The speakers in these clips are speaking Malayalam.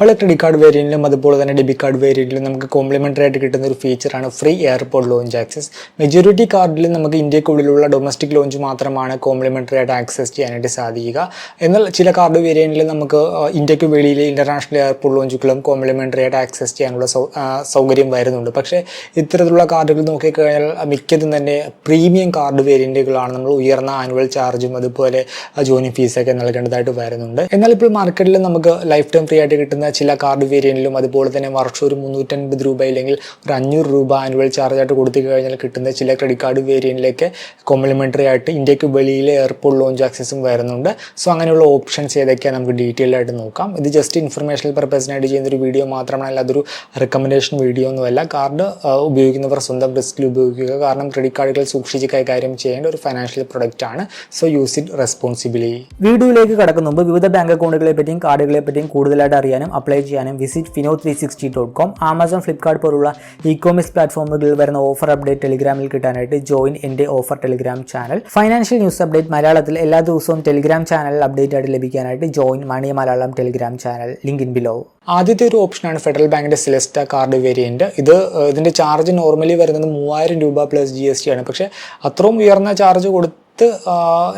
പല ക്രെഡിറ്റ് കാർഡ് വേരിയന്റിലും അതുപോലെ തന്നെ ഡെബിറ്റ് കാർഡ് വേരിയന്റിലും നമുക്ക് കോംപ്ലിമെന്ററി ആയിട്ട് കിട്ടുന്ന ഒരു ഫീച്ചറാണ് free airport lounge access majority കാർഡിൽ നമുക്ക് ഇന്ത്യക്കുള്ളിലുള്ള ഡൊമസ്റ്റിക് ലോഞ്ച് മാത്രമാണ് കോംപ്ലിമെന്ററി ആയിട്ട് ആക്സസ് ചെയ്യാനായിട്ട് സാധിക്കുക. എന്നാൽ ചില കാർഡ് വേരിയന്റിൽ നമുക്ക് ഇന്ത്യയ്ക്ക് വെളിയിൽ ഇന്റർനാഷണൽ എയർപോർട്ട് ലോഞ്ചുകളും കോംപ്ലിമെന്ററി ആയിട്ട് ആക്സസ് ചെയ്യാനുള്ള സൗകര്യം വരുന്നുണ്ട്. പക്ഷേ ഇത്തരത്തിലുള്ള കാർഡുകൾ നോക്കിക്കഴിഞ്ഞാൽ മിക്കതും തന്നെ പ്രീമിയം കാർഡ് വേരിയന്റുകളാണ് നമ്മൾ ഉയർന്ന ആനുവൽ ചാർജും അതുപോലെ ജോയിനിങ് ഫീസൊക്കെ നൽകേണ്ടതായിട്ട് വരുന്നുണ്ട്. എന്നാൽ ഇപ്പോൾ മാർക്കറ്റിൽ നമുക്ക് ലൈഫ് ടൈം ഫ്രീ ആയിട്ട് കിട്ടുന്ന ചില കാർഡ് വേരിയന്റിലും അതുപോലെ തന്നെ വർഷം ഒരു മുന്നൂറ്റൻപത് രൂപ ഇല്ലെങ്കിൽ ഒരു അഞ്ഞൂറ് രൂപ ആനുവൽ ചാർജ് ആയിട്ട് കൊടുത്തു കഴിഞ്ഞാൽ കിട്ടുന്ന ചില ക്രെഡിറ്റ് കാർഡ് വേരിയന്റിലേക്ക് കോംപ്ലിമെന്ററി ആയിട്ട് ഇന്ത്യയ്ക്ക് വെളിയിലെ എയർപോർട്ട് ലോഞ്ച് ആക്സസും വരുന്നുണ്ട്. സോ അങ്ങനെയുള്ള ഓപ്ഷൻസ് ഏതൊക്കെയാണ് നമുക്ക് ഡീറ്റെയിൽ ആയിട്ട് നോക്കാം. ഇത് ജസ്റ്റ് ഇൻഫർമേഷണൽ പർപ്പസിനായിട്ട് ചെയ്യുന്ന ഒരു വീഡിയോ മാത്രമാണ്. അതൊരു റെക്കമെൻഡേഷൻ വീഡിയോ ഒന്നുമല്ല. കാർഡ് ഉപയോഗിക്കുന്നവർ സ്വന്തം റിസ്കിൽ ഉപയോഗിക്കുക. കാരണം ക്രെഡിറ്റ് കാർഡുകൾ സൂക്ഷിച്ച് കൈകാര്യം ചെയ്യേണ്ട ഒരു ഫൈനാൻഷ്യൽ പ്രൊഡക്റ്റ് ആണ്. സോ യൂസ് ഇറ്റ് റെസ്പോൺസിബിലി വീഡിയോയിലേക്ക് കടക്കുന്ന മുമ്പ് വിവിധ ബാങ്ക് അക്കൗണ്ടുകളെ പറ്റിയും കാർഡുകളെ പറ്റിയും കൂടുതലായിട്ട് അറിയാനും അപ്ലൈ ചെയ്യാനും visit Fino three sixty dot com Amazon Flipkart പോലുള്ള ഇ കോമേഴ്സ് പ്ലാറ്റ്ഫോമുകളിൽ വരുന്ന ഓഫർ അപ്ഡേറ്റ് ടെലിഗ്രാമിൽ കിട്ടാനായിട്ട് ജോയിൻ എന്റെ offer Telegram channel financial news update മലയാളത്തിൽ എല്ലാ ദിവസവും ടെലിഗ്രാം ചാനൽ അപ്ഡേറ്റ് ആയിട്ട് ലഭിക്കാനായിട്ട് join money Malayalam Telegram channel link in below ആദ്യത്തെ ഒരു ഓപ്ഷനാണ് ഫെഡറൽ ബാങ്കിന്റെ സെലസ്റ്റ കാർഡ് വേരിയന്റ് ഇത് ഇതിന്റെ ചാർജ് നോർമലി വരുന്നത് മൂവായിരം രൂപ പ്ലസ് ജി എസ് ടി ആണ്. പക്ഷേ അത്രയും ഉയർന്ന ചാർജ് കൊടുത്ത് ആ,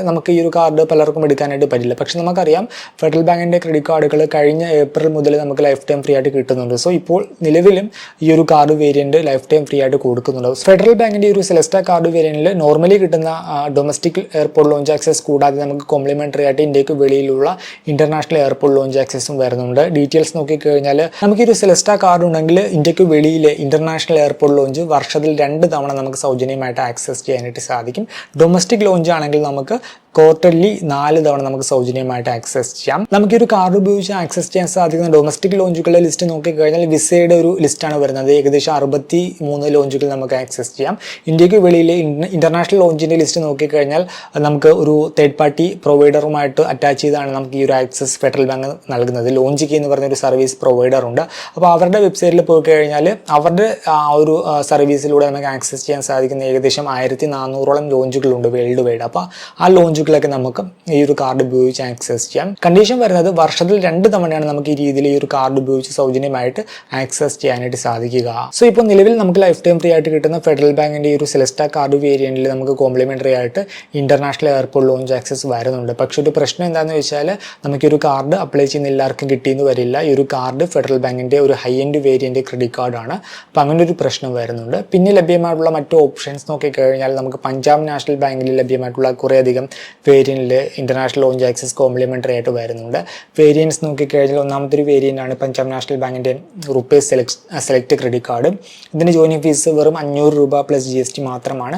നമുക്ക് ഈ ഒരു കാർഡ് പലർക്കും എടുക്കാനായിട്ട് പറ്റില്ല. പക്ഷെ നമുക്കറിയാം ഫെഡറൽ ബാങ്കിന്റെ ക്രെഡിറ്റ് കാർഡുകൾ കഴിഞ്ഞ ഏപ്രിൽ മുതൽ നമുക്ക് ലൈഫ് ടൈം ഫ്രീ ആയിട്ട് കിട്ടുന്നുണ്ട്. സോ ഇപ്പോൾ നിലവിലും ഈ ഒരു card variant life time free ആയിട്ട് കൊടുക്കുന്നുണ്ട്. ഫെഡറൽ ബാങ്കിന്റെ ഈ ഒരു സെലസ്റ്റ കാർഡ് വേരിയന്റിൽ നോർമലി കിട്ടുന്ന ഡൊമസ്റ്റിക് എയർപോർട്ട് ലോഞ്ച് ആക്സസ് കൂടാതെ നമുക്ക് കോംപ്ലിമെന്ററി ആയിട്ട് ഇന്ത്യയ്ക്ക് വെളിയിലുള്ള ഇന്റർനാഷണൽ എയർപോർട്ട് ലോഞ്ച് ആക്സസും വരുന്നുണ്ട്. ഡീറ്റെയിൽസ് നോക്കിക്കഴിഞ്ഞാൽ നമുക്ക് ഈ ഒരു സെലസ്റ്റ കാർഡ് ഉണ്ടെങ്കിൽ ഇന്ത്യയ്ക്ക് വെളിയിലെ ഇന്റർനാഷണൽ എയർപോർട്ട് ലോഞ്ച് വർഷത്തിൽ രണ്ട് തവണ നമുക്ക് സൗജന്യമായിട്ട് ആക്സസ് ചെയ്യാനായിട്ട് സാധിക്കും. ഡൊമസ്റ്റിക് ലോഞ്ച് ആണെങ്കിൽ നമുക്ക് ക്വാർട്ടർലി നാല് തവണ നമുക്ക് സൗജന്യമായിട്ട് ആക്സസ് ചെയ്യാം. നമുക്ക് ഈ ഒരു കാർഡ് ഉപയോഗിച്ച് ആക്സസ് ചെയ്യാൻ സാധിക്കുന്ന ഡൊമസ്റ്റിക് ലോഞ്ചുകളുടെ ലിസ്റ്റ് നോക്കിക്കഴിഞ്ഞാൽ വിസയുടെ ഒരു ലിസ്റ്റാണ് വരുന്നത്. ഏകദേശം അറുപത്തി മൂന്ന് ലോഞ്ചുകൾ നമുക്ക് ആക്സസ് ചെയ്യാം. ഇന്ത്യയ്ക്ക് വെളിയിലെ ഇന്റർനാഷണൽ ലോഞ്ചിന്റെ ലിസ്റ്റ് നോക്കിക്കഴിഞ്ഞാൽ നമുക്ക് ഒരു തേർഡ് പാർട്ടി പ്രൊവൈഡറുമായിട്ട് അറ്റാച്ച് ചെയ്താണ് നമുക്ക് ഈ ഒരു ആക്സസ് ഫെഡറൽ ബാങ്ക് നൽകുന്നത്. ലോഞ്ച് കീ എന്ന് പറഞ്ഞ ഒരു സർവീസ് പ്രൊവൈഡർ ഉണ്ട്. അപ്പോൾ അവരുടെ വെബ്സൈറ്റിൽ പോയി കഴിഞ്ഞാൽ അവരുടെ ആ ഒരു സർവീസിലൂടെ നമുക്ക് ആക്സസ് ചെയ്യാൻ സാധിക്കുന്ന ഏകദേശം ആയിരത്തി നാനൂറോളം ലോഞ്ചുകളുണ്ട് വേൾഡ് വൈഡ് അപ്പോൾ ആ ലോഞ്ചുകളൊക്കെ നമുക്ക് ഈ ഒരു കാർഡ് ഉപയോഗിച്ച് ആക്സസ് ചെയ്യാം. കണ്ടീഷൻ വരുന്നത് വർഷത്തിൽ രണ്ട് തവണയാണ് നമുക്ക് ഈ രീതിയിൽ ഈ ഒരു കാർഡ് ഉപയോഗിച്ച് സൗജന്യമായിട്ട് ആക്സസ് ചെയ്യാനായിട്ട് സാധിക്കുക. സോ ഇപ്പോൾ നിലവിൽ നമുക്ക് ലൈഫ് ടൈം ഫ്രീ ആയിട്ട് കിട്ടുന്ന ഫെഡറൽ ബാങ്കിന്റെ ഈ ഒരു സെലസ്റ്റ കാർഡ് വേരിയന്റിൽ നമുക്ക് കോംപ്ലിമെന്ററി ആയിട്ട് ഇന്റർനാഷണൽ എയർപോർട്ട് ലോഞ്ച് ആക്സസ് വരുന്നുണ്ട്. പക്ഷേ ഒരു പ്രശ്നം എന്താണെന്ന് വെച്ചാൽ നമുക്ക് ഒരു കാർഡ് അപ്ലൈ ചെയ്യുന്ന എല്ലാവർക്കും കിട്ടിയെന്ന് വരില്ല. ഈ ഒരു കാർഡ് ഫെഡറൽ ബാങ്കിന്റെ ഒരു ഹൈ എൻഡ് വേരിയന്റ് ക്രെഡിറ്റ് കാർഡാണ് അപ്പം അങ്ങനെ ഒരു പ്രശ്നം വരുന്നുണ്ട്. പിന്നെ ലഭ്യമായിട്ടുള്ള മറ്റു ഓപ്ഷൻസ് നോക്കിക്കഴിഞ്ഞാൽ നമുക്ക് പഞ്ചാബ് നാഷണൽ ബാങ്കിൽ ലഭ്യമായിട്ടുള്ള കുറേയധികം വേരിയന്റിൽ ഇന്റർനാഷണൽ ലോഞ്ച് ആക്സസ് കോംപ്ലിമെന്ററി ആയിട്ട് വരുന്നുണ്ട്. വേരിയൻസ് നോക്കിക്കഴിഞ്ഞാൽ ഒന്നാമത്തെ ഒരു വേരിയന്റ് ആണ് പഞ്ചാബ് നാഷണൽ ബാങ്കിന്റെ RuPay select select credit card ഇതിന് ജോയിനിങ് ഫീസ് വെറും അഞ്ഞൂറ് രൂപ പ്ലസ് ജി എസ് ടി മാത്രമാണ്.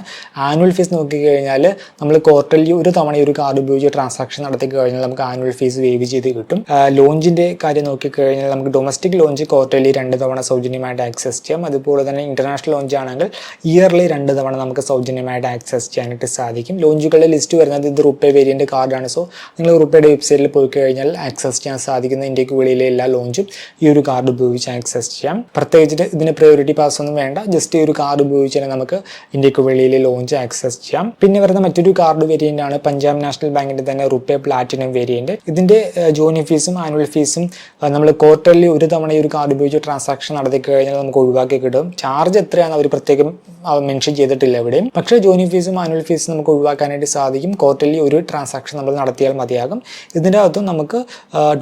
ആനുവൽ ഫീസ് നോക്കിക്കഴിഞ്ഞാൽ നമ്മൾ ക്വാർട്ടർലി ഒരു തവണ ഒരു കാർഡ് ഉപയോഗിച്ച് ട്രാൻസാക്ഷൻ നടത്തി കഴിഞ്ഞാൽ നമുക്ക് ആനുവൽ ഫീസ് വേവ് ചെയ്ത് കിട്ടും. ലോഞ്ചിന്റെ കാര്യം നോക്കിക്കഴിഞ്ഞാൽ നമുക്ക് ഡൊമസ്റ്റിക് ലോഞ്ച് ക്വാർട്ടർലി രണ്ട് തവണ സൗജന്യമായിട്ട് ആക്സസ് ചെയ്യാം. അതുപോലെ തന്നെ ഇന്റർനാഷണൽ ലോഞ്ച് ആണെങ്കിൽ ഇയർലി രണ്ട് തവണ നമുക്ക് സൗജന്യമായിട്ട് ആക്സസ് ചെയ്യാനായിട്ട് സാധിക്കും. ലോഞ്ചുകളുടെ ലിസ്റ്റ് വരുന്നത് ഇത് റുപ്പേ വേരിയന്റ് കാർഡാണ് സോ നിങ്ങൾ റുപ്പേയുടെ വെബ്സൈറ്റിൽ പോയി കഴിഞ്ഞാൽ ആക്സസ് ചെയ്യാൻ സാധിക്കുന്ന ഇന്ത്യയ്ക്ക് വെളിയിലെ എല്ലാ ലോഞ്ചും ഈ ഒരു കാർഡ് ഉപയോഗിച്ച് ആക്സസ് ചെയ്യാം. പ്രത്യേകിച്ചിട്ട് ഇതിന് പ്രയോറിറ്റി പാസ് ഒന്നും വേണ്ട. ജസ്റ്റ് ഈ ഒരു കാർഡ് ഉപയോഗിച്ച് തന്നെ നമുക്ക് ഇന്ത്യയ്ക്ക് വെളിയിലെ ലോഞ്ച് ആക്സസ് ചെയ്യാം. പിന്നെ വരുന്ന മറ്റൊരു കാർഡ് വേരിയന്റ് ആണ് പഞ്ചാബ് നാഷണൽ ബാങ്കിന്റെ തന്നെ റുപ്പേ പ്ലാറ്റിനം വേരിയന്റ് ഇതിന്റെ ജോയിൻ ഫീസും ആനുവൽ ഫീസും നമ്മൾ ക്വാർട്ടർലി ഒരു തവണ ഈ ഒരു കാർഡ് ഉപയോഗിച്ച് ട്രാൻസാക്ഷൻ നടത്തി കഴിഞ്ഞാൽ നമുക്ക് ഒഴിവാക്കി കിട്ടും. ചാർജ് എത്രയാണ് അവർ പ്രത്യേകം മെൻഷൻ ചെയ്തിട്ടില്ല എവിടെയും. പക്ഷേ ജോയിനിങ് ഫീസും ആനുവൽ ഫീസും നമുക്ക് ഒഴിവാക്കാനായിട്ട് സാധിക്കും. ക്വാർട്ടർലി ഒരു ട്രാൻസാക്ഷൻ നമ്മൾ നടത്തിയാൽ മതിയാകും. ഇതിന്റെ അകത്തും നമുക്ക്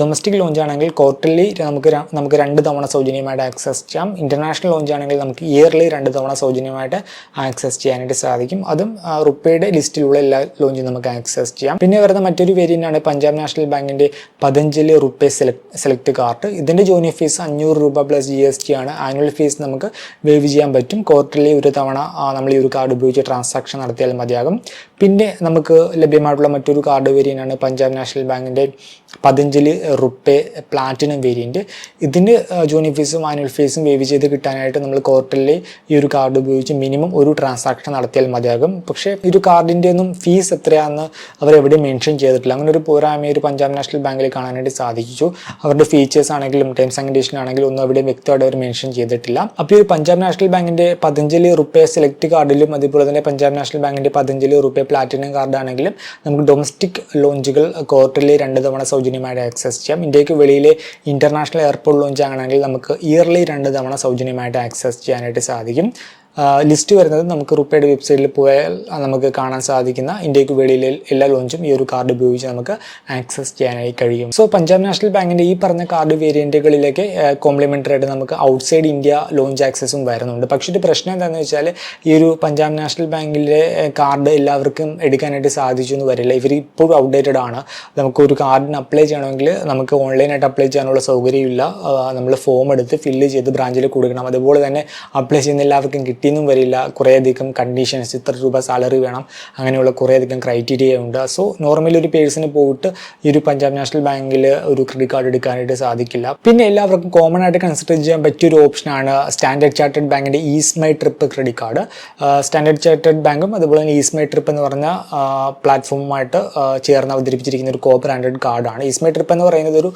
ഡൊമസ്റ്റിക് ലോഞ്ച് ആണെങ്കിൽ ക്വാർട്ടർലി നമുക്ക് നമുക്ക് രണ്ട് തവണ സൗജന്യമായിട്ട് ആക്സസ് ചെയ്യാം. ഇന്റർനാഷണൽ ലോഞ്ച് ആണെങ്കിൽ നമുക്ക് ഇയർലി രണ്ട് തവണ സൗജന്യമായിട്ട് ആക്സസ് ചെയ്യാനായിട്ട് സാധിക്കും. അതും റുപ്പയുടെ ലിസ്റ്റിലുള്ള എല്ലാ ലോഞ്ചും നമുക്ക് ആക്സസ് ചെയ്യാം. പിന്നെ വരുന്ന മറ്റൊരു വേരിയന്റ് ആണ് പഞ്ചാബ് നാഷണൽ ബാങ്കിന്റെ Patanjali RuPay select select card ഇതിന്റെ ജോയിനിങ് ഫീസ് അഞ്ഞൂറ് രൂപ പ്ലസ് ജി എസ് ടി ആണ്. ആനുവൽ ഫീസ് നമുക്ക് വേവ് ചെയ്യാൻ പറ്റും. ക്വാർട്ടർലി ഒരു തവണ ആ, നമ്മൾ ഈ ഒരു കാർഡ് ഉപയോഗിച്ച് ട്രാൻസാക്ഷൻ നടത്തിയാൽ മതിയാകും. പിന്നെ നമുക്ക് ലഭ്യമായിട്ടുള്ള മറ്റൊരു കാർഡ് വേരിയന്റ് ആണ് പഞ്ചാബ് നാഷണൽ ബാങ്കിന്റെ പതിനഞ്ചിൽ റുപ്പേ പ്ലാറ്റിനം വേരിയന്റ് ഇതിന് ജോയിനിങ് ഫീസും ആനുവൽ ഫീസും വേവ് ചെയ്ത് കിട്ടാനായിട്ട് നമ്മൾ ക്വാർട്ടർലി ഈ ഒരു കാർഡ് ഉപയോഗിച്ച് മിനിമം ഒരു ട്രാൻസാക്ഷൻ നടത്തിയാൽ മതിയാകും. പക്ഷേ ഈ ഒരു കാർഡിന്റെ ഒന്നും ഫീസ് എത്രയാണെന്ന് അവർ എവിടെ മെൻഷൻ ചെയ്തിട്ടില്ല. അങ്ങനെ ഒരു പോരായ്മ ഒരു പഞ്ചാബ് നാഷണൽ ബാങ്കിൽ കാണാനായിട്ട് സാധിച്ചു. അവരുടെ ഫീച്ചേഴ്സ് ആണെങ്കിലും ടേംസ് ആൻഡ് കണ്ടീഷൻ ആണെങ്കിലും ഒന്നും അവിടെ വ്യക്തമായിട്ട് അവർ മെൻഷൻ ചെയ്തിട്ടില്ല. അപ്പോൾ ഈ പഞ്ചാബ് നാഷണൽ ബാങ്കിന്റെ പതഞ്ജലി റുപ്പേ സെലക്ട് കാർഡിലും അതുപോലെ തന്നെ പഞ്ചാബ് നാഷണൽ ബാങ്കിന്റെ പതഞ്ജലി റുപ്പേ പ്ലാറ്റിനം കാർഡാണെങ്കിലും നമുക്ക് ഡൊമസ്റ്റിക് ലോഞ്ചുകൾ ക്വാർട്ടർലി രണ്ട് തവണ സൗജന്യമായിട്ട് ആക്സസ് ചെയ്യാം. ഇന്ത്യയ്ക്ക് വെളിയിലെ ഇന്റർനാഷണൽ എയർപോർട്ട് ലോഞ്ച് ആണെങ്കിൽ നമുക്ക് ഇയർലി രണ്ട് തവണ സൗജന്യമായിട്ട് ആക്സസ് ചെയ്യാനായിട്ട് സാധിക്കും. ലിസ്റ്റ് വരുന്നത് നമുക്ക് റുപ്പയുടെ വെബ്സൈറ്റിൽ പോയാൽ നമുക്ക് കാണാൻ സാധിക്കുന്ന ഇന്ത്യയ്ക്ക് വെളിയിലെ എല്ലാ ലോഞ്ചും ഈ ഒരു കാർഡ് ഉപയോഗിച്ച് നമുക്ക് ആക്സസ് ചെയ്യാനായി കഴിയും. സോ പഞ്ചാബ് നാഷണൽ ബാങ്കിന്റെ ഈ പറഞ്ഞ കാർഡ് വേരിയന്റുകളിലേക്ക് കോംപ്ലിമെന്ററി ആയിട്ട് നമുക്ക് ഔട്ട് സൈഡ് ഇന്ത്യ ലോഞ്ച് ആക്സസും വരുന്നുണ്ട്. പക്ഷേ ഒരു പ്രശ്നം എന്താണെന്ന് വെച്ചാൽ ഈ ഒരു പഞ്ചാബ് നാഷണൽ ബാങ്കിലെ കാർഡ് എല്ലാവർക്കും എടുക്കാനായിട്ട് സാധിച്ചു എന്ന് വരില്ല. ഇവർ ഇപ്പോഴും ഔട്ട്ഡേറ്റഡ് ആണ്. നമുക്ക് ഒരു കാർഡിന് അപ്ലൈ ചെയ്യണമെങ്കിൽ നമുക്ക് ഓൺലൈനായിട്ട് അപ്ലൈ ചെയ്യാനുള്ള സൗകര്യമില്ല. നമ്മൾ ഫോം എടുത്ത് ഫില്ല് ചെയ്ത് ബ്രാഞ്ചിൽ കൊടുക്കണം. അതുപോലെ തന്നെ അപ്ലൈ ചെയ്യുന്ന എല്ലാവർക്കും കിട്ടിയെന്നും വരില്ല. കുറേയധികം കണ്ടീഷൻസ് ഇത്ര രൂപ സാലറി വേണം. അങ്ങനെയുള്ള കുറേയധികം ക്രൈറ്റീരിയ ഉണ്ട്. സോ നോർമലി ഒരു പേഴ്സണ് പോയിട്ട് ഈ ഒരു പഞ്ചാബ് നാഷണൽ ബാങ്കിൽ ഒരു ക്രെഡിറ്റ് കാർഡ് എടുക്കാനായിട്ട് സാധിക്കില്ല. പിന്നെ എല്ലാവർക്കും കോമൺ ആയിട്ട് കൺസിഡർ ചെയ്യാൻ പറ്റിയ ഒരു ഓപ്ഷനാണ് സ്റ്റാൻഡേർഡ് ചാർട്ടേഡ് ബാങ്കിന്റെ ease my trip credit card standard chartered ബാങ്കും അതുപോലെ തന്നെ ഈസ് മൈ ട്രിപ്പ് എന്ന് പറഞ്ഞ പ്ലാറ്റ്ഫോമുമായിട്ട് ചേർന്ന് അവതരിപ്പിച്ചിരിക്കുന്ന ഒരു കോ ബ്രാൻഡഡ് കാർഡാണ് ഈസ് മൈ ട്രിപ്പ് എന്ന് പറയുന്നത് ഒരു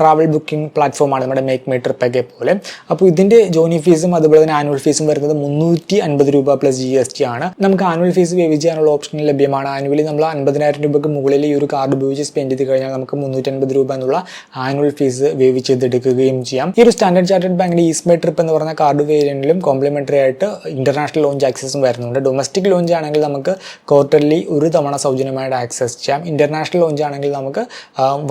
ട്രാവൽ ബുക്കിംഗ് പ്ലാറ്റ്ഫോമാണ് നമ്മുടെ മേക്ക് മൈ ട്രിപ്പ് ഒക്കെ പോലെ. അപ്പോൾ ഇതിന്റെ ജോയിനിങ് ഫീസും അതുപോലെ തന്നെ ആനുവൽ ഫീസും വരുന്നത് മുന്നൂറ്റി അൻപത് രൂപ പ്ലസ് ജി എസ് ടി ആണ്. നമുക്ക് ആനുവൽ ഫീസ് വേവ് ചെയ്യാനുള്ള ഓപ്ഷൻ ലഭ്യമാണ്. ആനുവലി നമ്മൾ അൻപതിനായിരം രൂപയ്ക്ക് മുകളിൽ ഈ ഒരു കാർഡ് ഉപയോഗിച്ച് സ്പെൻഡ് ചെയ്ത് കഴിഞ്ഞാൽ നമുക്ക് മുന്നൂറ്റൻപത് രൂപ എന്നുള്ള ആനുവൽ ഫീസ് വേവ് ചെയ്തെടുക്കുകയും ചെയ്യാം. ഈ ഒരു സ്റ്റാൻഡേർഡ് ചാർട്ടേഡ് ബാങ്കിന്റെ ഈസ്മൈ ട്രിപ്പ് എന്ന് പറഞ്ഞ കാർഡ് വേരിയന്റിലും കോംപ്ലിമെന്ററി ആയിട്ട് ഇന്റർനാഷണൽ ലോഞ്ച് ആക്സസും വരുന്നുണ്ട്. ഡൊമസ്റ്റിക് ലോഞ്ച് ആണെങ്കിൽ നമുക്ക് ക്വാർട്ടർലി ഒരു തവണ സൗജന്യമായിട്ട് ആക്സസ് ചെയ്യാം. ഇന്റർനാഷണൽ ലോഞ്ച് ആണെങ്കിൽ നമുക്ക്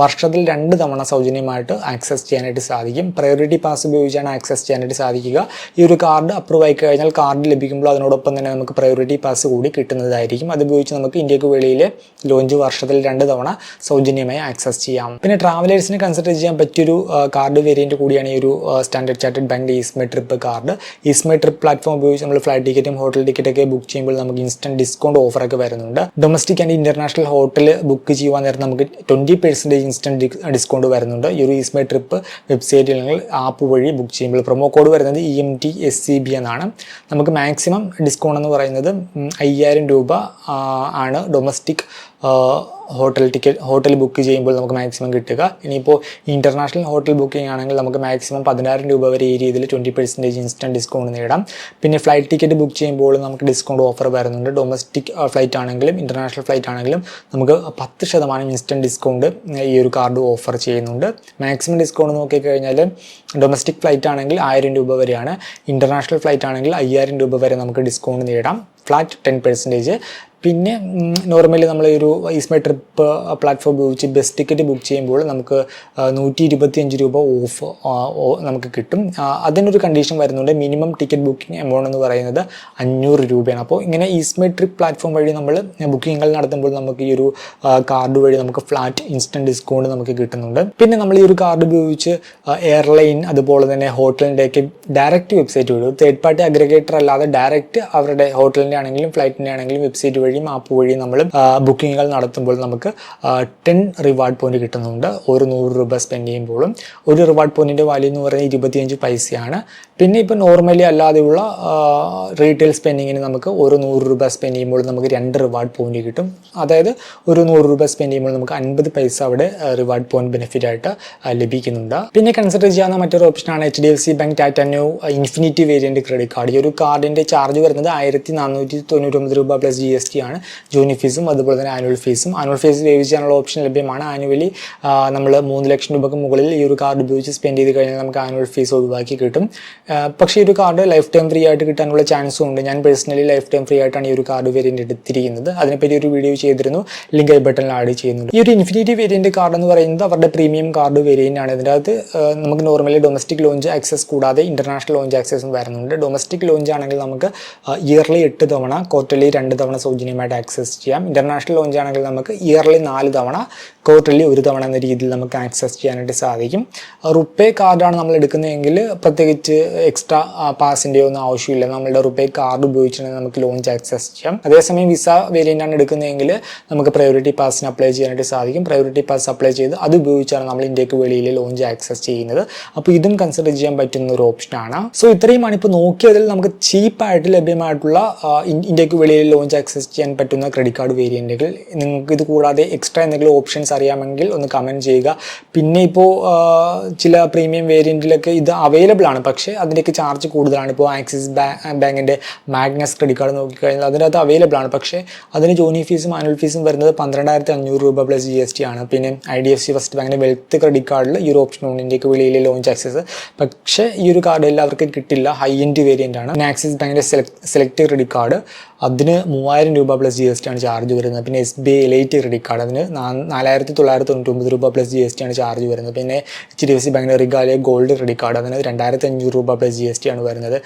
വർഷത്തിൽ രണ്ട് തവണ സൗജന്യമായിട്ട് ആക്സസ് ചെയ്യാനായിട്ട് സാധിക്കും. പ്രയോറിറ്റി പാസ് ഉപയോഗിച്ചാണ് ആക്സസ് ചെയ്യാനായിട്ട് സാധിക്കുക. ഈ ഒരു കാർഡ് അപ്രൂവ് ആയി കഴിഞ്ഞാൽ കാർഡ് ലഭിക്കുമ്പോൾ അതിനോടൊപ്പം തന്നെ നമുക്ക് പ്രയോറിറ്റി പാസ് കൂടി കിട്ടുന്നതായിരിക്കും. അത് ഉപയോഗിച്ച് നമുക്ക് ഇന്ത്യയ്ക്ക് വെളിയിലെ ലോഞ്ച് വർഷത്തിൽ രണ്ട് തവണ സൗജന്യമായി ആക്സസ് ചെയ്യാം. പിന്നെ ട്രാവലേഴ്സിന് കൺസിഡർ ചെയ്യാൻ പറ്റിയൊരു കാർഡ് വേരിയന്റ് കൂടിയാണ് ഈ ഒരു സ്റ്റാൻഡേർഡ് ചാർട്ടഡ് ബാങ്കിന്റെ ease my trip card ease my trip platform ഉപയോഗിച്ച് നമ്മൾ ഫ്ലൈറ്റ് ടിക്കറ്റും ഹോട്ടൽ ടിക്കറ്റൊക്കെ ബുക്ക് ചെയ്യുമ്പോൾ നമുക്ക് ഇൻസ്റ്റന്റ് ഡിസ്കൗണ്ട് ഓഫറൊക്കെ വരുന്നുണ്ട്. Domestic and international hotel book ചെയ്യുവാൻ നേരം നമുക്ക് ട്വന്റി പെർസെന്റേജ് ഇൻസ്റ്റന്റ് ഡിസ്കൗണ്ട് വരുന്നുണ്ട്. ഈ ഒരു ഈസ്മേ ട്രിപ്പ് വെബ്സൈറ്റിൽ അല്ലെങ്കിൽ ആപ്പ് വഴി ബുക്ക് ചെയ്യുമ്പോൾ പ്രൊമോ കോഡ് വരുന്നത് E M T S C B എന്നാണ്. നമുക്ക് മാക്സിമം ഡിസ്കൗണ്ട് എന്ന് പറയുന്നത് അയ്യായിരം രൂപ ആണ് domestic hotel ticket hotel book ചെയ്യുമ്പോൾ നമുക്ക് മാക്സിമം കിട്ടുക. ഇനിയിപ്പോൾ ഇന്റർനാഷണൽ ഹോട്ടൽ ബുക്കിംഗ് ആണെങ്കിൽ നമുക്ക് മാക്സിമം പതിനായിരം രൂപ വരെ ഈ രീതിയിൽ ട്വന്റി പെർസെന്റേജ് ഇൻസ്റ്റന്റ് ഡിസ്കൗണ്ട് നേടാം. പിന്നെ ഫ്ലൈറ്റ് ടിക്കറ്റ് ബുക്ക് ചെയ്യുമ്പോൾ നമുക്ക് ഡിസ്കൗണ്ട് ഓഫർ വരുന്നുണ്ട്. ഡൊമസ്റ്റിക് ഫ്ലൈറ്റ് ആണെങ്കിലും ഇന്റർനാഷണൽ ഫ്ലൈറ്റ് ആണെങ്കിലും നമുക്ക് പത്ത് ശതമാനം ഇൻസ്റ്റന്റ് ഡിസ്കൗണ്ട് ഈ ഒരു കാർഡ് ഓഫർ ചെയ്യുന്നുണ്ട്. മാക്സിമം ഡിസ്കൗണ്ട് നോക്കിക്കഴിഞ്ഞാൽ ഡൊമസ്റ്റിക് ഫ്ലൈറ്റ് ആണെങ്കിൽ ആയിരം രൂപ വരെയാണ്. ഇന്റർനാഷണൽ ഫ്ലൈറ്റ് ആണെങ്കിൽ അയ്യായിരം രൂപ വരെ നമുക്ക് ഡിസ്കൗണ്ട് നേടാം. ഫ്ലാറ്റ് ടെൻ പെർസെന്റേജ് പിന്നെ നോർമലി നമ്മൾ ഒരു ഈസ്മൈ ട്രിപ്പ് പ്ലാറ്റ്ഫോം ഉപയോഗിച്ച് ബസ് ടിക്കറ്റ് ബുക്ക് ചെയ്യുമ്പോൾ നമുക്ക് നൂറ്റി ഇരുപത്തി അഞ്ച് രൂപ ഓഫ് നമുക്ക് കിട്ടും. അതിനൊരു കണ്ടീഷൻ വരുന്നുണ്ട്. മിനിമം ടിക്കറ്റ് ബുക്കിംഗ് എമൗണ്ട് എന്ന് പറയുന്നത് അഞ്ഞൂറ് രൂപയാണ്. അപ്പോൾ ഇങ്ങനെ ഈസ്മൈ ട്രിപ്പ് പ്ലാറ്റ്ഫോം വഴി നമ്മൾ ബുക്കിങ്ങുകൾ നടത്തുമ്പോൾ നമുക്ക് ഈ ഒരു കാർഡ് വഴി നമുക്ക് ഫ്ലാറ്റ് ഇൻസ്റ്റന്റ് ഡിസ്കൗണ്ട് നമുക്ക് കിട്ടുന്നുണ്ട്. പിന്നെ നമ്മൾ ഈ ഒരു കാർഡ് ഉപയോഗിച്ച് എയർലൈൻ അതുപോലെ തന്നെ ഹോട്ടലിന്റെയൊക്കെ ഡയറക്റ്റ് വെബ്സൈറ്റ് വഴി തേർഡ് പാർട്ടി അഗ്രഗേറ്റർ അല്ലാതെ ഡയറക്റ്റ് അവരുടെ ഹോട്ടലിന്റെ ആണെങ്കിലും ഫ്ലൈറ്റിന്റെ ആണെങ്കിലും വെബ്സൈറ്റ് വഴിയും ആപ്പ് വഴിയും നമ്മൾ ബുക്കിങ്ങുകൾ നടത്തുമ്പോൾ നമുക്ക് ടെൻ റിവാർഡ് പോയിന്റ് കിട്ടുന്നുണ്ട്. ഒരു നൂറ് രൂപ സ്പെൻഡ് ചെയ്യുമ്പോഴും. ഒരു റിവാർഡ് പോയിന്റിന്റെ വാല്യൂ എന്ന് പറയുന്നത് ഇരുപത്തിയഞ്ച് പൈസയാണ്. പിന്നെ ഇപ്പോൾ നോർമലി അല്ലാതെയുള്ള റീറ്റെയിൽ സ്പെൻഡിങ്ങിന് നമുക്ക് ഒരു നൂറ് രൂപ സ്പെൻഡ് ചെയ്യുമ്പോൾ നമുക്ക് രണ്ട് റിവാർഡ് പോയിന്റ് കിട്ടും. അതായത് ഒരു നൂറ് രൂപ സ്പെൻഡ് ചെയ്യുമ്പോൾ നമുക്ക് അൻപത് പൈസ അവിടെ റിവാർഡ് പോയിന്റ് ബെനിഫിറ്റ് ആയിട്ട് ലഭിക്കുന്നുണ്ട്. പിന്നെ കൺസിഡർ ചെയ്യാവുന്ന മറ്റൊരു ഓപ്ഷനാണ് H D F C bank Tata Neu infinity variant credit card ഈ ഒരു കാർഡിന്റെ ചാർജ് വരുന്നത് ആയിരത്തി നാനൂറ്റി തൊണ്ണൂറ്റൊമ്പത് രൂപ പ്ലസ് ജി എസ് ടി ആണ് ജൂനി ഫീസും അതുപോലെ തന്നെ ആനുവൽ ഫീസും. ആനുവൽ ഫീസ് വേവ് ചെയ്യാനുള്ള ഓപ്ഷൻ ലഭ്യമാണ്. ആനുവലി നമ്മൾ മൂന്ന് ലക്ഷം രൂപയ്ക്ക് മുകളിൽ ഈ ഒരു കാർഡ് ഉപയോഗിച്ച് സ്പെൻഡ് ചെയ്ത് കഴിഞ്ഞാൽ നമുക്ക് ആനുവൽ ഫീസ് ഒഴിവാക്കി കിട്ടും. പക്ഷേ ഈ ഒരു കാർഡ് ലൈഫ് ടൈം ഫ്രീ ആയിട്ട് കിട്ടാനുള്ള ചാൻസും ഉണ്ട്. ഞാൻ പേഴ്സണലി ലൈഫ് ടൈം ഫ്രീ ആയിട്ടാണ് ഈ ഒരു കാർഡ് വേരിയന്റ് എടുത്തിരിക്കുന്നത്. അതിനെപ്പറ്റി ഒരു വീഡിയോ ചെയ്തിരുന്നു. ലിങ്ക് ഐ ബട്ടണിൽ ആഡ് ചെയ്യുന്നുണ്ട്. ഈ ഒരു ഇൻഫിനിറ്റി വേരിയന്റ് കാർഡ് എന്ന് പറയുന്നത് അവരുടെ പ്രീമിയം കാർഡ് വേരിയന്റ് ആണ്. ഇതിന്റെ അകത്ത് നമുക്ക് നോർമലി ഡൊമസ്റ്റിക് ലോഞ്ച് ആക്സസ് കൂടാതെ ഇന്റർനാഷണൽ ലോഞ്ച് ആക്സസും വരുന്നുണ്ട്. ഡൊമസ്റ്റിക് ലോഞ്ച് ആണെങ്കിൽ നമുക്ക് ഇയർലി എട്ട് തവണ ക്വാർട്ടർലി രണ്ട് തവണ സൗജന്യമായിട്ട് ആക്സസ് ചെയ്യാം. ഇന്റർനാഷണൽ ലോഞ്ച് ആണെങ്കിൽ നമുക്ക് ഇയർലി നാല് തവണ ക്വാർട്ടർലി ഒരു തവണ എന്ന രീതിയിൽ നമുക്ക് ആക്സസ് ചെയ്യാനായിട്ട് സാധിക്കും. റുപ്പേ കാർഡാണ് നമ്മൾ എടുക്കുന്നതെങ്കിൽ പ്രത്യേകിച്ച് എക്സ്ട്രാ പാസിന്റെയോ ഒന്നും ആവശ്യമില്ല. നമ്മളുടെ റുപ്പേ കാർഡ് ഉപയോഗിച്ചാണ് നമുക്ക് ലോഞ്ച് ആക്സസ് ചെയ്യാം. അതേസമയം വിസ വേരിയന്റ് ആണ് എടുക്കുന്നതെങ്കിൽ നമുക്ക് പ്രയോറിറ്റി പാസിന് അപ്ലൈ ചെയ്യാനായിട്ട് സാധിക്കും. പ്രയോറിറ്റി പാസ് അപ്ലൈ ചെയ്ത് അത് ഉപയോഗിച്ചാണ് നമ്മൾ ഇന്ത്യയ്ക്ക് വെളിയിൽ ലോഞ്ച് ആക്സസ് ചെയ്യുന്നത്. അപ്പോൾ ഇതും കൺസിഡർ ചെയ്യാൻ പറ്റുന്ന ഒരു ഓപ്ഷനാണ് സോ ഇത്രയുമാണ് ഇപ്പോൾ നോക്കിയതിൽ നമുക്ക് ചീപ്പായിട്ട് ലഭ്യമായിട്ടുള്ള ഇന്ത്യയ്ക്ക് വെളിയിൽ ലോഞ്ച് ആക്സസ് ചെയ്യാൻ പറ്റുന്ന ക്രെഡിറ്റ് കാർഡ് വേരിയന്റുകൾ നിങ്ങൾക്ക് ഇത് കൂടാതെ എക്സ്ട്രാ എന്തെങ്കിലും ഓപ്ഷൻസ് അറിയാമെങ്കിൽ ഒന്ന് കമന്റ് ചെയ്യുക. പിന്നെ ഇപ്പോൾ ചില പ്രീമിയം വേരിയന്റിലൊക്കെ ഇത് അവൈലബിൾ ആണ്. പക്ഷേ അതിന്റെയൊക്കെ ചാർജ് കൂടുതലാണ്. ഇപ്പോൾ ആക്സിസ് ബാങ്കിന്റെ മാഗ്നസ് ക്രെഡിറ്റ് കാർഡ് നോക്കിക്കഴിഞ്ഞാൽ അതിനകത്ത് അവൈലബിൾ ആണ്. പക്ഷേ അതിന് ജോണി ഫീസും ആനുവൽ ഫീസും വരുന്നത് പന്ത്രണ്ടായിരത്തി അഞ്ഞൂറ് രൂപ പ്ലസ് ജി എസ് ടി ആണ്. പിന്നെ I D F C first ബാങ്കിന്റെ വെൽത്ത് ക്രെഡിറ്റ് കാർഡിൽ ഉണ്ട് ഇന്ത്യയ്ക്ക് വെളിയിൽ ലോഞ്ച് ആക്സസ് പക്ഷേ ഈ ഒരു കാർഡ് എല്ലാവർക്കും കിട്ടില്ല. ഹൈ എൻഡ് വേരിയന്റ് ആണ്. ആക്സിസ് ബാങ്കിന്റെ സെലക്ട് ക്രെഡിറ്റ് കാർഡ് അതിന് മൂവായിരം രൂപ പ്ലസ് ജി എസ് ടി ആണ് ചാർജ് വരുന്നത്. പിന്നെ S B I elite credit card അതിന് നാ- നാലായിരത്തി തൊള്ളായിരത്തി തൊണ്ണൂറ്റൊമ്പത് രൂപ പ്ലസ് ജി എസ് ടി ആണ് ചാർജ് വരുന്നത്. പിന്നെ എച്ച് ഡി എഫ് സി ബാങ്കിന്റെ റിഗാലിയ ഗോൾഡ് ക്രെഡിറ്റ് കാർഡ് അതിന് രണ്ടായിരത്തി അഞ്ഞൂറ് രൂപ പ്ലസ് ജി എസ് ടി ആണ് വരുന്നത്.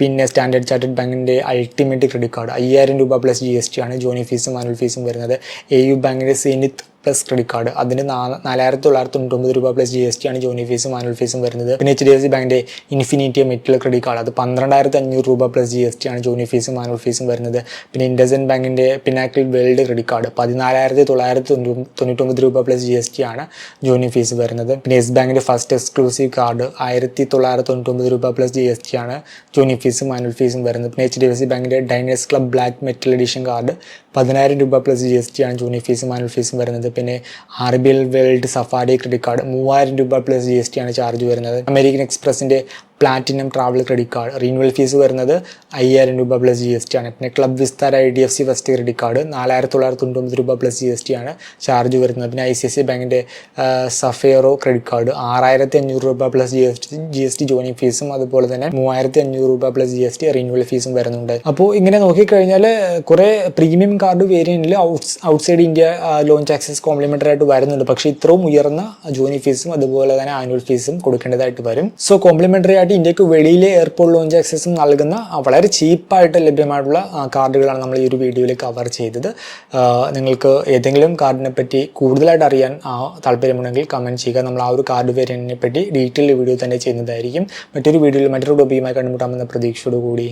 പിന്നെ സ്റ്റാൻഡേർഡ് ചാർട്ടേഡ് ബാങ്കിന്റെ അൾട്ടിമേറ്റ് ക്രെഡിറ്റ് കാർഡ് അയ്യായിരം രൂപ പ്ലസ് ജി എസ് ടി ആണ് ജോണി ഫീസും മാനുവൽ ഫീസും വരുന്നത്. എ യു ബാങ്കിന്റെ സീനിത്ത് പ്ലസ് ക്രെഡിറ്റ് കാർഡ് അതിന് നാലായിരത്തി തൊള്ളായിരത്തി തൊണ്ണൂറ്റൊമ്പത് രൂപ പ്ലസ് ജി എസ് ടി ആണ് ജോണി ഫീസും ആനുവൽ ഫീസും വരുന്നത്. പിന്നെ എച്ച് ഡി എഫ് സി ബാങ്കിന്റെ ഇൻഫിനിറ്റി മെറ്റൽ ക്രെഡിറ്റ് കാർഡ് അത് പന്ത്രണ്ടായിരത്തി അഞ്ഞൂറ് രൂപ പ്ലസ് ജി എസ് ടി ആണ് ജോണി ഫീസും ആനുവൽ ഫീസും വരുന്നത്. പിന്നെ ഇൻഡസൻ ബാങ്കിന്റെ പിനാക്കിൾ വേൾഡ് ക്രെഡിറ്റ് കാർഡ് പതിനാലായിരത്തി തൊള്ളായിരത്തി തൊണ്ണൂ- തൊണ്ണൂറ്റൊമ്പത് രൂപ പ്ലസ് ജി എസ് ടി ആണ് ജോണി ഫീസ് വരുന്നത്. പിന്നെ യെസ് ബാങ്കിന്റെ ഫസ്റ്റ് എക്സ്ക്ലൂസീവ് കാർഡ് ആയിരത്തി തൊള്ളായിരത്തി തൊണ്ണൂറ്റൊമ്പത് രൂപ പ്ലസ് ജി എസ് ടി ആണ് ജോണി ഫീസും ആനുവൽ ഫീസും വരുന്നത്. പിന്നെ എച്ച് ഡി എഫ് സി ബാങ്കിന്റെ diners club black metal edition card പതിനായിരം രൂപ പ്ലസ് ജി എസ് ടി ആണ് ജോണി ഫീസും ആനുവൽ ഫീസും വരുന്നത്. പിന്നെ R B L world safari credit card മൂവായിരം രൂപ പ്ലസ് ജി എസ് ടി ആണ് ചാർജ് വരുന്നത്. American എക്സ്പ്രസിന്റെ platinum travel credit card renewal fees വരുന്നത് അയ്യായിരം രൂപ പ്ലസ് ജി എസ് ടി ആണ്. പിന്നെ club Vistara I D F C first credit card നാലായിരത്തി തൊള്ളായിരത്തി തൊണ്ണൂറ്റൊമ്പത് രൂപ പ്ലസ് ജി എസ് ടി ആണ് ചാർജ് വരുന്നത്. പിന്നെ ഐ സി എസ് സി ബാങ്കിന്റെ സഫേറോ ക്രെഡിറ്റ് കാർഡ് ആറായിരത്തി അഞ്ഞൂറ് രൂപ plus G S T G S T joining ഫീസും അതുപോലെ തന്നെ മൂവായിരത്തി അഞ്ഞൂറ് രൂപ plus G S T renewal ഫീസും വരുന്നുണ്ട്. അപ്പോൾ ഇങ്ങനെ നോക്കിക്കഴിഞ്ഞാൽ കുറേ premium card വേരിയന്റിൽ outs outside India lounge access complimentary ആയിട്ട് വരുന്നുണ്ട്. പക്ഷേ ഇത്രയും ഉയർന്ന ജോയിനിങ് ഫീസും അതുപോലെ തന്നെ ആനുവൽ ഫീസും കൊടുക്കേണ്ടതായിട്ട് വരും. സോ കോംപ്ലിമെന്ററി ഇന്ത്യയ്ക്ക് വെളിയിലെ എയർപോർട്ട് ലോഞ്ച് ആക്സസും നൽകുന്ന വളരെ ചീപ്പായിട്ട് ലഭ്യമായിട്ടുള്ള കാർഡുകളാണ് നമ്മൾ ഈ ഒരു വീഡിയോയിൽ കവർ ചെയ്തത്. നിങ്ങൾക്ക് ഏതെങ്കിലും കാർഡിനെ പറ്റി കൂടുതലായിട്ട് അറിയാൻ താല്പര്യമുണ്ടെങ്കിൽ കമന്റ് ചെയ്യുക. നമ്മൾ ആ ഒരു കാർഡ് വേരിയന്റിനെ പറ്റി ഡീറ്റെയിൽ വീഡിയോ തന്നെ ചെയ്യുന്നതായിരിക്കും. മറ്റൊരു വീഡിയോയിൽ മറ്റൊരു ടോപ്പിക്കുമായി കണ്ടുമുട്ടാമെന്ന പ്രതീക്ഷയോടുകൂടി.